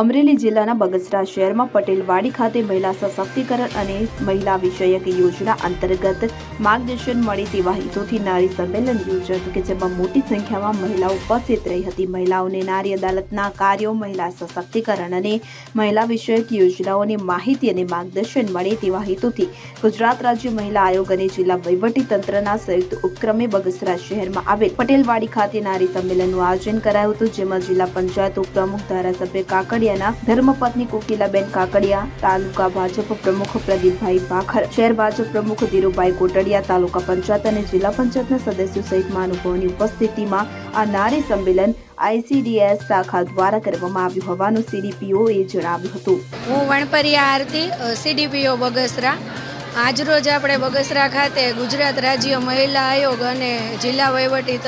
અમરેલી જિલ્લાના બગસરા શહેરમાં પટેલવાડી ખાતે મહિલા સશક્તિકરણ અને મહિલા વિષયક યોજના અંતર્ગત માર્ગદર્શન મળે તેવા હેતુથી નારી સંમેલન યોજાયું કે જેમાં મોટી સંખ્યામાં મહિલાઓ ઉપસ્થિત રહી હતી. મહિલાઓને નારી અદાલતના કાર્યો, મહિલા સશક્તિકરણ અને મહિલા વિષયક યોજનાઓની માહિતી અને માર્ગદર્શન મળે તેવા હેતુથી ગુજરાત રાજ્ય મહિલા આયોગ અને જિલ્લા વહીવટી તંત્રના સંયુક્ત ઉપક્રમે બગસરા શહેરમાં આવેલ પટેલવાડી ખાતે નારી સંમેલનનું આયોજન કરાયું હતું, જેમાં જિલ્લા પંચાયત ઉપપ્રમુખ, ધારાસભ્ય કાકડિયાના ધર્મપત્ની કોકિલાબેન કાકડિયા, તાલુકા ભાજપ પ્રમુખ પ્રદીપભાઈ ભાખર, શહેર ભાજપ પ્રમુખ ધીરુભાઈ કોટડિયા, તાલુકા પંચાયત અને જિલ્લા પંચાયતના સદસ્યો સહિત મહાનુભાવોની ઉપસ્થિતિમાં આ નારી સંમેલન આઈસીડીએસ શાખા દ્વારા કરવામાં આવ્યું હોવાનું સીડીપીઓએ જણાવ્યું હતું. હું વણપરિયા આરતી સીડીપીઓ બગસરા. આજરોજ આપણે બગસરા ખાતે ગુજરાત રાજ્ય મહિલા આયોગ અને જિલ્લા વહીવટી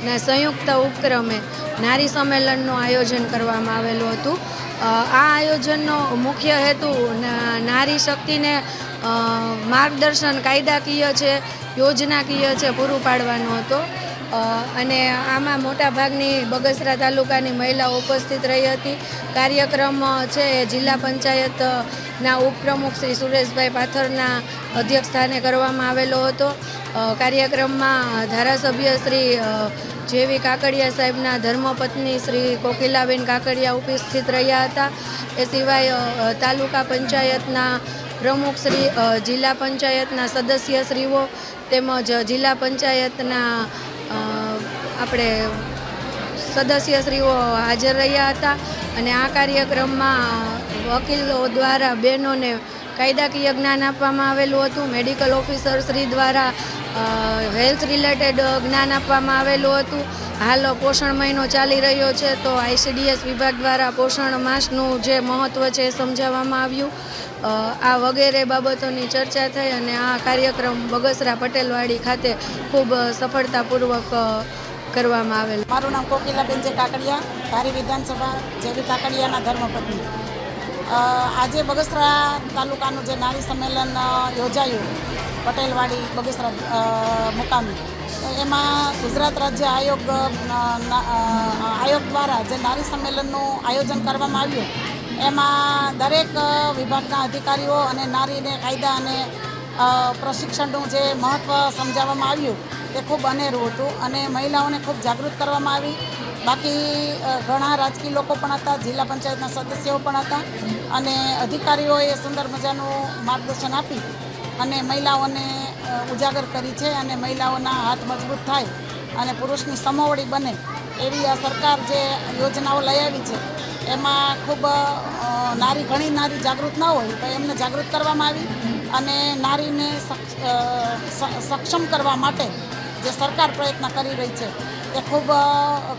તંત્રના સંયુક્ત ઉપક્રમે નારી સંમેલનનું આયોજન કરવામાં આવેલું હતું. આ આયોજનનો મુખ્ય હેતુ ના- નારી શક્તિને માર્ગદર્શન કાયદાકીય છે, યોજનાકીય છે, પૂરું પાડવાનો હતો. અને આમાં મોટાભાગની બગસરા તાલુકાની મહિલાઓ ઉપસ્થિત રહી હતી. કાર્યક્રમ છે એ જિલ્લા પંચાયતના ઉપપ્રમુખ શ્રી સુરેશભાઈ પાથરના અધ્યક્ષસ્થાને કરવામાં આવેલો હતો. કાર્યક્રમમાં ધારાસભ્ય શ્રી જેવી કાકડિયા સાહેબના ધર્મપત્ની શ્રી કોકિલાબેન કાકડિયા ઉપસ્થિત રહ્યા હતા. એ સિવાય તાલુકા પંચાયતના પ્રમુખ શ્રી જિલ્લા પંચાયતના સદસ્યશ્રીઓ તેમજ જિલ્લા પંચાયતના આપણે સદસ્યશ્રીઓ હાજર રહ્યા હતા અને આ કાર્યક્રમમાં વકીલો દ્વારા બહેનોને કાયદાકીય જ્ઞાન આપવામાં આવેલું હતું. મેડિકલ ઓફિસર શ્રી દ્વારા હેલ્થ રિલેટેડ જ્ઞાન આપવામાં આવેલું હતું. હાલ પોષણ મહિનો ચાલી રહ્યો છે, તો આઈસીડીએસ વિભાગ દ્વારા પોષણ માસનું જે મહત્ત્વ છે એ સમજાવવામાં આવ્યું. આ વગેરે બાબતોની ચર્ચા થઈ અને આ કાર્યક્રમ બગસરા પટેલવાડી ખાતે ખૂબ સફળતાપૂર્વક કરવામાં આવેલ. મારું નામ કોકિલાબેન જે કાકડિયા, ધારી વિધાનસભા, જેવી કાકડિયાના ધર્મપત્ની. આજે બગસરા તાલુકાનું જે નારી સંમેલન યોજાયું, પટેલવાડી બગસરા મુકામે. એમાં ગુજરાત રાજ્ય આયોગ આયોગ દ્વારા જે નારી સંમેલનનું આયોજન કરવામાં આવ્યું, એમાં દરેક વિભાગના અધિકારીઓ અને નારીને કાયદા અને પ્રશિક્ષણનું જે મહત્ત્વ સમજાવવામાં આવ્યું, તે ખૂબ અનેરું હતું અને મહિલાઓને ખૂબ જાગૃત કરવામાં આવી. બાકી ઘણા રાજકીય લોકો પણ હતા, જિલ્લા પંચાયતના સદસ્યો પણ હતા. અને અધિકારીઓએ સુંદર મજાનું માર્ગદર્શન આપી અને મહિલાઓને ઉજાગર કરી છે અને મહિલાઓના હાથ મજબૂત થાય અને પુરુષની સમોવડી બને એવી આ સરકાર જે યોજનાઓ લઈ આવી છે, એમાં ખૂબ નારી ઘણી નારી જાગૃત ન હોય તો એમને જાગૃત કરવામાં આવી અને નારીને સક્ષમ કરવા માટે જે સરકાર પ્રયત્ન કરી રહી છે તે ખૂબ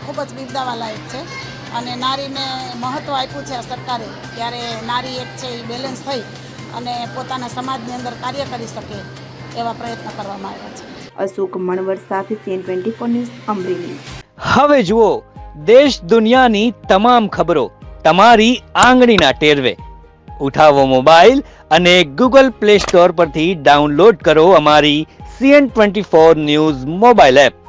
ખૂબ જ બિરદાવા લાયક છે. અને નારીને મહત્ત્વ આપ્યું છે સરકારે ત્યારે નારી એક છે એ બેલેન્સ થઈ અને પોતાના સમાજની અંદર કાર્ય કરી શકે એવા પ્રયત્ન કરવામાં આવ્યા છે. અશોક મણવર સાથે CN twenty four news Amreli. હવે જુઓ દેશ દુનિયાની તમામ ખબરો તમારી આંગળીના ટેરવે. ઉઠાવો મોબાઈલ અને ગૂગલ પ્લે સ્ટોર પરથી ડાઉનલોડ કરો અમારી CN twenty four news mobile app.